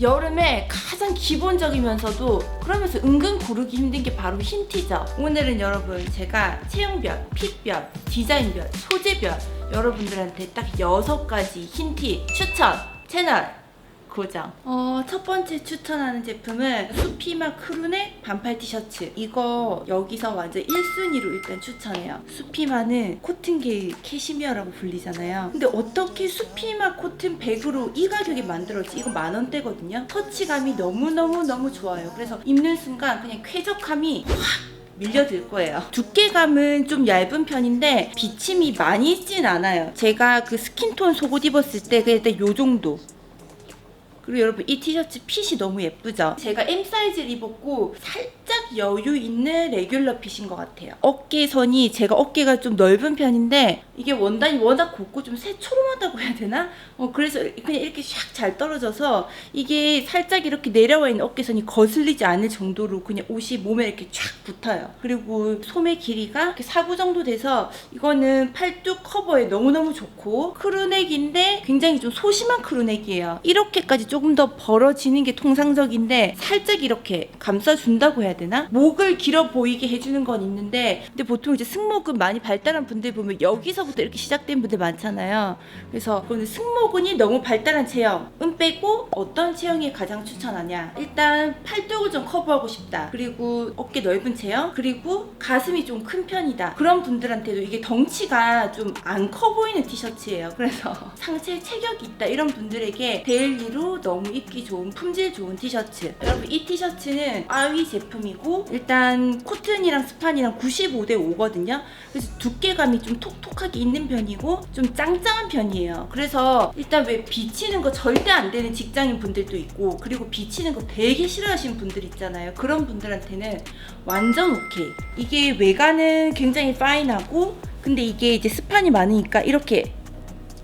여름에 가장 기본적이면서도 그러면서 은근 고르기 힘든 게 바로 흰 티죠. 오늘은 여러분 제가 체형별, 핏별, 디자인별, 소재별 여러분들한테 딱 여섯 가지 흰 티 추천 채널 고정. 어, 첫 번째 추천하는 제품은 수피마 크루네 반팔 티셔츠. 이거 여기서 완전 1순위로 일단 추천해요. 수피마는 코튼계의 캐시미어라고 불리잖아요. 근데 어떻게 수피마 코튼 100으로 이 가격에 만들었지? 이거 만 원대거든요. 터치감이 너무너무너무 좋아요. 그래서 입는 순간 그냥 쾌적함이 확 밀려들 거예요. 두께감은 좀 얇은 편인데 비침이 많이 있진 않아요. 제가 그 스킨톤 속옷 입었을 때 그때 요 정도. 그리고 여러분 이 티셔츠 핏이 너무 예쁘죠? 제가 M 사이즈를 입었고 살짝 여유 있는 레귤러 핏인 것 같아요. 어깨선이 제가 어깨가 좀 넓은 편인데 이게 원단이 워낙 곱고 좀 새초롬하다고 해야 되나? 어 그래서 그냥 이렇게 샥 잘 떨어져서 이게 살짝 이렇게 내려와 있는 어깨선이 거슬리지 않을 정도로 그냥 옷이 몸에 이렇게 쫙 붙어요. 그리고 소매 길이가 이렇게 4구 정도 돼서 이거는 팔뚝 커버에 너무너무 좋고 크루넥인데 굉장히 좀 소심한 크루넥이에요. 이렇게까지 조금 더 벌어지는 게 통상적인데 살짝 이렇게 감싸준다고 해야 되나? 목을 길어 보이게 해주는 건 있는데 근데 보통 이제 승모근 많이 발달한 분들 보면 여기서부터 이렇게 시작된 분들 많잖아요. 그래서 그거는 승모근이 너무 발달한 체형 은 빼고 어떤 체형이 가장 추천하냐? 일단 팔뚝을 좀 커버하고 싶다. 그리고 어깨 넓은 체형 그리고 가슴이 좀 큰 편이다. 그런 분들한테도 이게 덩치가 좀 안 커 보이는 티셔츠예요. 그래서 상체에 체격이 있다 이런 분들에게 데일리로 너무 입기 좋은 품질 좋은 티셔츠. 여러분 이 티셔츠는 아위 제품이고 일단 코튼이랑 스판이랑 95대 5거든요. 그래서 두께감이 좀 톡톡하게 있는 편이고 좀 짱짱한 편이에요. 그래서 일단 왜 비치는 거 절대 안 되는 직장인 분들도 있고 그리고 비치는 거 되게 싫어하시는 분들 있잖아요. 그런 분들한테는 완전 오케이. 이게 외관은 굉장히 파인하고 근데 이게 이제 스판이 많으니까 이렇게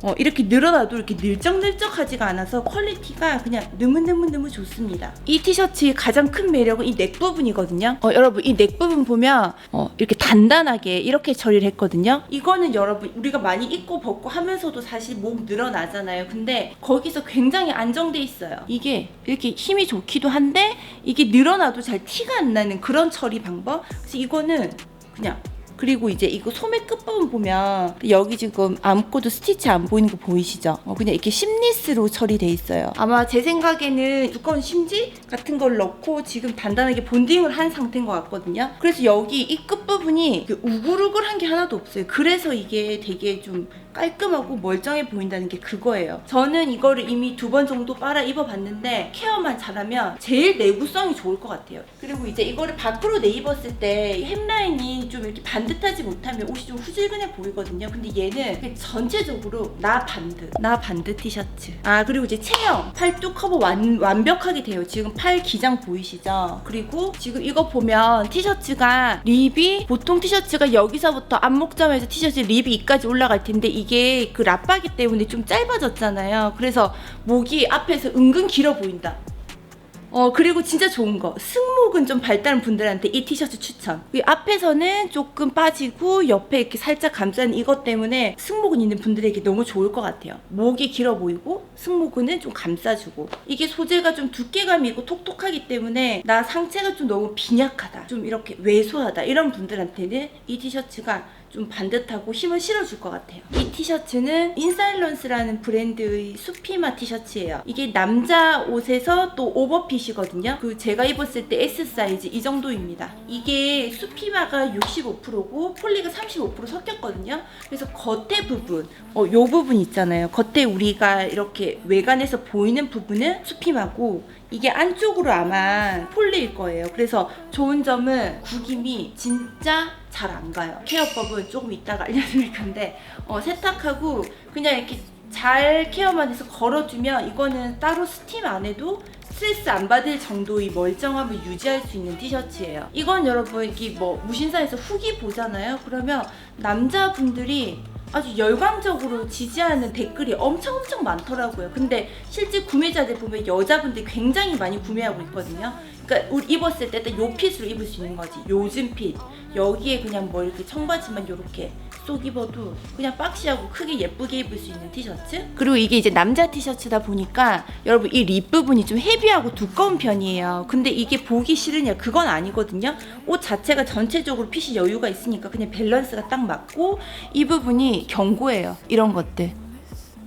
어, 이렇게 늘어나도 이렇게 늘적늘적하지가 않아서 퀄리티가 그냥 너무너무너무 좋습니다. 이 티셔츠의 가장 큰 매력은 이 넥 부분이거든요. 어, 여러분 이 넥 부분 보면 어, 이렇게 단단하게 이렇게 처리를 했거든요. 이거는 여러분 우리가 많이 입고 벗고 하면서도 사실 목 늘어나잖아요. 근데 거기서 굉장히 안정돼 있어요. 이게 이렇게 힘이 좋기도 한데 이게 늘어나도 잘 티가 안 나는 그런 처리 방법. 그래서 이거는 그냥 그리고 이제 이거 소매 끝부분 보면 여기 지금 아무것도 스티치 안 보이는 거 보이시죠? 어, 그냥 이렇게 심리스로 처리돼 있어요. 아마 제 생각에는 두꺼운 심지 같은 걸 넣고 지금 단단하게 본딩을 한 상태인 것 같거든요. 그래서 여기 이 끝부분이 그 우글우글한 게 하나도 없어요. 그래서 이게 되게 좀 깔끔하고 멀쩡해 보인다는 게 그거예요. 저는 이거를 이미 두 번 정도 빨아 입어봤는데 케어만 잘하면 제일 내구성이 좋을 것 같아요. 그리고 이제 이거를 밖으로 내입었을 때 햄라인이 좀 이렇게 반듯하지 못하면 옷이 좀 후질근해 보이거든요. 근데 얘는 전체적으로 나 반듯, 나 반듯 티셔츠. 아 그리고 이제 체형, 팔뚝 커버 완, 완벽하게 돼요. 지금 팔 기장 보이시죠? 그리고 지금 이거 보면 티셔츠가 립이 보통 티셔츠가 여기서부터 안목점에서 티셔츠 립이 이까지 올라갈 텐데 이 게그 랍바기 때문에 좀 짧아졌잖아요. 그래서 목이 앞에서 은근 길어 보인다. 어 그리고 진짜 좋은 거. 승모근 좀 발달한 분들한테 이 티셔츠 추천. 이 앞에서는 조금 빠지고 옆에 이렇게 살짝 감싸는 이것 때문에 승모근 있는 분들에게 너무 좋을 것 같아요. 목이 길어 보이고 승모근은 좀 감싸주고. 이게 소재가 좀 두께감이 있고 톡톡하기 때문에 나 상체가 좀 너무 빈약하다. 좀 이렇게 왜소하다. 이런 분들한테는 이 티셔츠가 좀 반듯하고 힘을 실어줄 것 같아요. 이 티셔츠는 인사일런스라는 브랜드의 수피마 티셔츠예요. 이게 남자 옷에서 또 오버핏이거든요. 그 제가 입었을 때 S 사이즈 이 정도입니다. 이게 수피마가 65%고 폴리가 35% 섞였거든요. 그래서 겉에 부분, 어, 요 부분 있잖아요. 겉에 우리가 이렇게 외관에서 보이는 부분은 수피마고 이게 안쪽으로 아마 폴리일 거예요. 그래서 좋은 점은 구김이 진짜 잘 안 가요. 케어법은 조금 이따가 알려드릴 건데 어, 세탁하고 그냥 이렇게 잘 케어만 해서 걸어주면 이거는 따로 스팀 안 해도 스트레스 안 받을 정도의 멀쩡함을 유지할 수 있는 티셔츠예요. 이건 여러분 이게 뭐 무신사에서 후기 보잖아요. 그러면 남자분들이 아주 열광적으로 지지하는 댓글이 엄청 엄청 많더라고요. 근데 실제 구매자들 보면 여자분들 굉장히 많이 구매하고 있거든요. 그러니까 입었을 때 딱 요 핏으로 입을 수 있는 거지. 요즘 핏. 여기에 그냥 뭐 이렇게 청바지만 요렇게 쏙 입어도 그냥 박시하고 크게 예쁘게 입을 수 있는 티셔츠? 그리고 이게 이제 남자 티셔츠다 보니까 여러분 이 립 부분이 좀 헤비하고 두꺼운 편이에요. 근데 이게 보기 싫으냐 그건 아니거든요. 옷 자체가 전체적으로 핏이 여유가 있으니까 그냥 밸런스가 딱 맞고 이 부분이 견고해요 이런 것들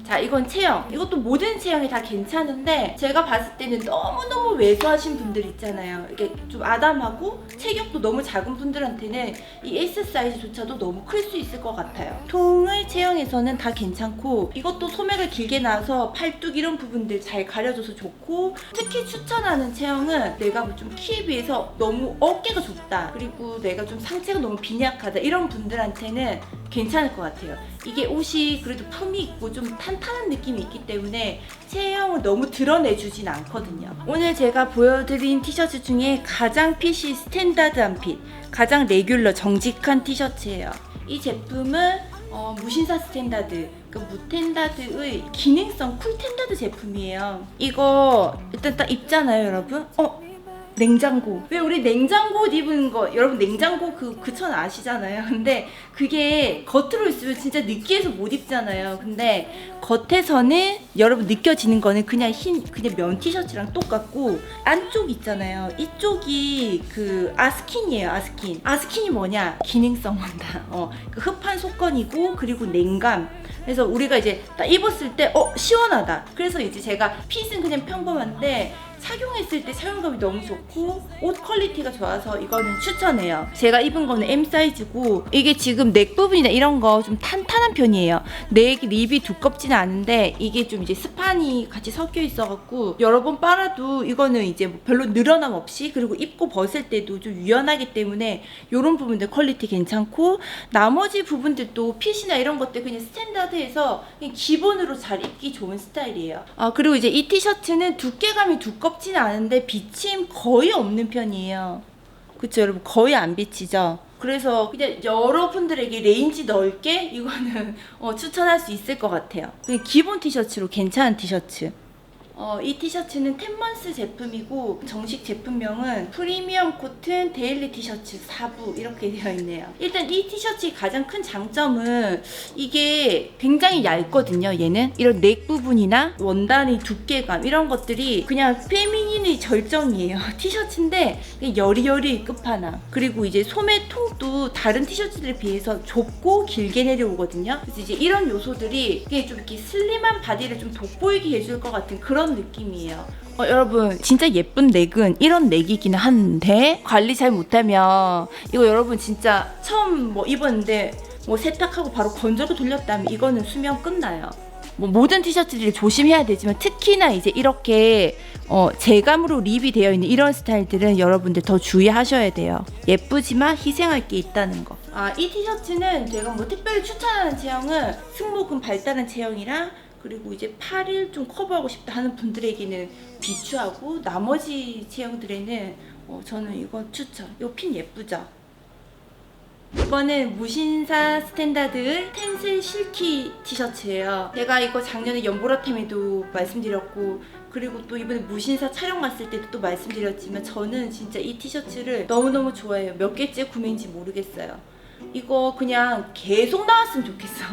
자 이건 체형. 이것도 모든 체형이 다 괜찮은데 제가 봤을 때는 너무너무 왜소하신 분들 있잖아요. 이게 좀 아담하고 체격도 너무 작은 분들한테는 이 S 사이즈조차도 너무 클 수 있을 것 같아요. 통의 체형에서는 다 괜찮고 이것도 소매가 길게 나와서 팔뚝 이런 부분들 잘 가려줘서 좋고 특히 추천하는 체형은 내가 좀 키에 비해서 너무 어깨가 좁다. 그리고 내가 좀 상체가 너무 빈약하다. 이런 분들한테는 괜찮을 것 같아요 이게 옷이 그래도 품이 있고 좀 탄탄한 느낌이 있기 때문에 체형을 너무 드러내주진 않거든요. 오늘 제가 보여드린 티셔츠 중에 가장 핏이 스탠다드한 핏, 가장 레귤러 정직한 티셔츠예요. 이 제품은 어, 무신사 스탠다드, 그 무텐다드의 기능성 쿨텐다드 제품이에요. 이거 일단 딱 입잖아요, 여러분. 어, 냉장고. 왜 우리 냉장고 옷 입은 거 여러분 냉장고 그 그 천 아시잖아요. 근데 그게 겉으로 있으면 진짜 느끼해서 못 입잖아요. 근데 겉에서는 여러분 느껴지는 거는 그냥 흰 그냥 면 티셔츠랑 똑같고 안쪽 있잖아요. 이쪽이 그 아스킨이에요. 아스킨. 아스킨이 뭐냐? 기능성 원단. 어, 그 흡한 속건이고 그리고 냉감. 그래서 우리가 이제 딱 입었을 때 어 시원하다. 그래서 이제 제가 핏은 그냥 평범한데 착용했을 때 사용감이 너무 좋고 옷 퀄리티가 좋아서 이거는 추천해요. 제가 입은 거는 M 사이즈고 이게 지금 넥 부분이나 이런 거 좀 탄탄한 편이에요. 넥 립이 두껍지는 않은데 이게 좀 이제 스판이 같이 섞여 있어갖고 여러 번 빨아도 이거는 이제 뭐 별로 늘어남 없이 그리고 입고 벗을 때도 좀 유연하기 때문에 이런 부분들 퀄리티 괜찮고 나머지 부분들도 핏이나 이런 것들 그냥 스탠다드해서 그냥 기본으로 잘 입기 좋은 스타일이에요. 아 그리고 이제 이 티셔츠는 두께감이 두껍 지는 않은데 비침 거의 없는 편이에요. 그쵸 여러분 거의 안 비치죠. 그래서 그냥 여러분들에게 레인지 넓게 이거는 어, 추천할 수 있을 것 같아요. 기본 티셔츠로 괜찮은 티셔츠. 어, 이 티셔츠는 텐먼스 제품이고 정식 제품명은 프리미엄 코튼 데일리 티셔츠 4부 이렇게 되어 있네요. 일단 이 티셔츠의 가장 큰 장점은 이게 굉장히 얇거든요. 얘는 이런 넥 부분이나 원단의 두께감 이런 것들이 그냥 페미닌의 절정이에요. 티셔츠인데 여리여리 끝판왕. 그리고 이제 소매 통도 다른 티셔츠들에 비해서 좁고 길게 내려오거든요. 그래서 이제 이런 요소들이 좀 이렇게 슬림한 바디를 좀 돋보이게 해줄 것 같은 그런 느낌이에요. 어, 여러분 진짜 예쁜 넥은 이런 넥이기는 한데 관리 잘 못하면 이거 여러분 진짜 처음 뭐 입었는데 뭐 세탁하고 바로 건조기 돌렸다면 이거는 수명 끝나요. 뭐 모든 티셔츠들이 조심해야 되지만 특히나 이제 이렇게 어, 제감으로 립이 되어 있는 이런 스타일들은 여러분들 더 주의하셔야 돼요. 예쁘지만 희생할 게 있다는 거. 아, 이 티셔츠는 제가 뭐 특별히 추천하는 체형은 승모근 발달한 체형이랑 그리고 이제 팔을 좀 커버하고 싶다 하는 분들에게는 비추하고 나머지 체형들에는 어, 저는 이거 추천. 이거 핀 예쁘죠? 이거는 무신사 스탠다드 텐슬 실키 티셔츠예요. 제가 이거 작년에 연보라템에도 말씀드렸고 그리고 또 이번에 무신사 촬영 갔을 때도 또 말씀드렸지만 저는 진짜 이 티셔츠를 너무너무 좋아해요. 몇 개째 구매인지 모르겠어요. 이거 그냥 계속 나왔으면 좋겠어.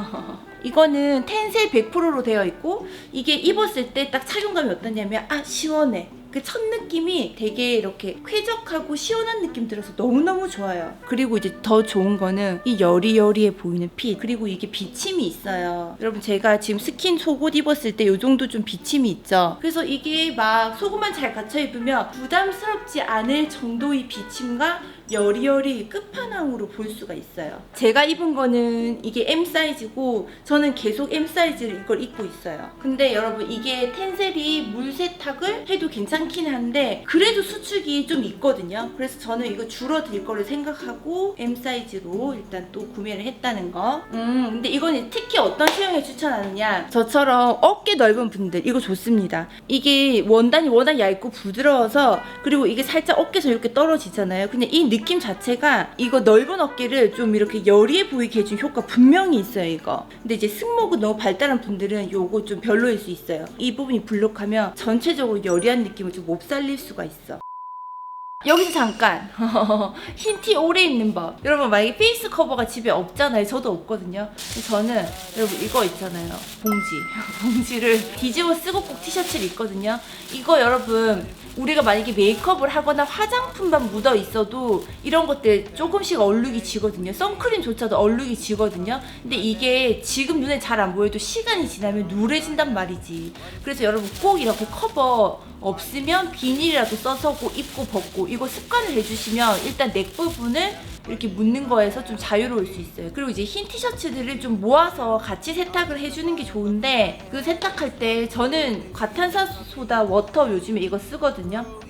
이거는 텐셀 100%로 되어 있고 이게 입었을 때 딱 착용감이 어떠냐면 아 시원해. 그 첫 느낌이 되게 이렇게 쾌적하고 시원한 느낌 들어서 너무너무 좋아요. 그리고 이제 더 좋은 거는 이 여리여리해 보이는 핏. 그리고 이게 비침이 있어요. 여러분 제가 지금 스킨 속옷 입었을 때 이 정도 좀 비침이 있죠. 그래서 이게 막 속옷만 잘 갖춰 입으면 부담스럽지 않을 정도의 비침과 여리여리 끝판왕으로 볼 수가 있어요. 제가 입은 거는 이게 M 사이즈고 저는 계속 M 사이즈를 이걸 입고 있어요. 근데 여러분 이게 텐셀이 물 세탁을 해도 괜찮긴 한데 그래도 수축이 좀 있거든요. 그래서 저는 이거 줄어들 거를 생각하고 M 사이즈로 일단 또 구매를 했다는 거. 음, 근데 이거는 특히 어떤 체형에 추천하느냐? 저처럼 어깨 넓은 분들 이거 좋습니다. 이게 원단이 워낙 얇고 부드러워서 그리고 이게 살짝 어깨에서 이렇게 떨어지잖아요. 그냥 이 느낌 자체가 이거 넓은 어깨를 좀 이렇게 여리해 보이게 해준 효과 분명히 있어요, 이거. 근데 이제 승모근 너무 발달한 분들은 요거 좀 별로일 수 있어요. 이 부분이 불룩하면 전체적으로 여리한 느낌을 좀 못 살릴 수가 있어. 여기서 잠깐. 흰 티 오래 입는 법. 여러분 만약에 페이스 커버가 집에 없잖아요. 저도 없거든요. 저는 여러분 이거 있잖아요. 봉지. 봉지를 뒤집어 쓰고 꼭 티셔츠를 입거든요. 이거 여러분 우리가 만약에 메이크업을 하거나 화장품만 묻어 있어도 이런 것들 조금씩 얼룩이 지거든요. 선크림조차도 얼룩이 지거든요. 근데 이게 지금 눈에 잘 안 보여도 시간이 지나면 누래진단 말이지. 그래서 여러분 꼭 이렇게 커버 없으면 비닐이라도 써서 꼭 입고 벗고 이거 습관을 해주시면 일단 넥 부분을 이렇게 묻는 거에서 좀 자유로울 수 있어요. 그리고 이제 흰 티셔츠들을 좀 모아서 같이 세탁을 해주는 게 좋은데 그 세탁할 때 저는 과탄산소다 워터 요즘에 이거 쓰거든요.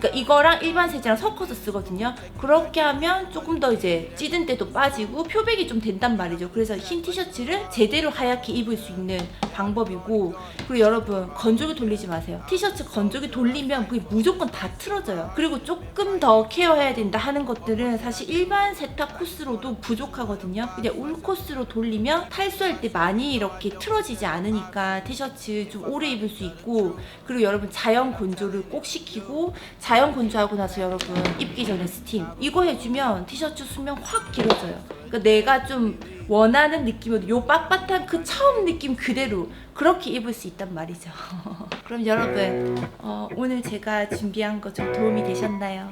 그러니까 이거랑 일반 세제랑 섞어서 쓰거든요. 그렇게 하면 조금 더 이제 찌든 때도 빠지고 표백이 좀 된단 말이죠. 그래서 흰 티셔츠를 제대로 하얗게 입을 수 있는 방법이고 그리고 여러분 건조기 돌리지 마세요. 티셔츠 건조기 돌리면 그게 무조건 다 틀어져요. 그리고 조금 더 케어해야 된다 하는 것들은 사실 일반 세탁 코스로도 부족하거든요. 그냥 울 코스로 돌리면 탈수할 때 많이 이렇게 틀어지지 않으니까 티셔츠 좀 오래 입을 수 있고 그리고 여러분 자연 건조를 꼭 시키고 자연 건조하고 나서 여러분 입기 전에 스팀 이거 해주면 티셔츠 수명 확 길어져요. 그러니까 내가 좀 원하는 느낌으로 요 빳빳한 그 처음 느낌 그대로 그렇게 입을 수 있단 말이죠. 그럼 여러분 어, 오늘 제가 준비한 거 좀 도움이 되셨나요?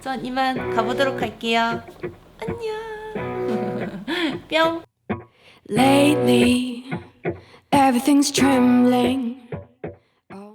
전 이만 가보도록 할게요. 안녕. 뿅. Lately, everything's trembling.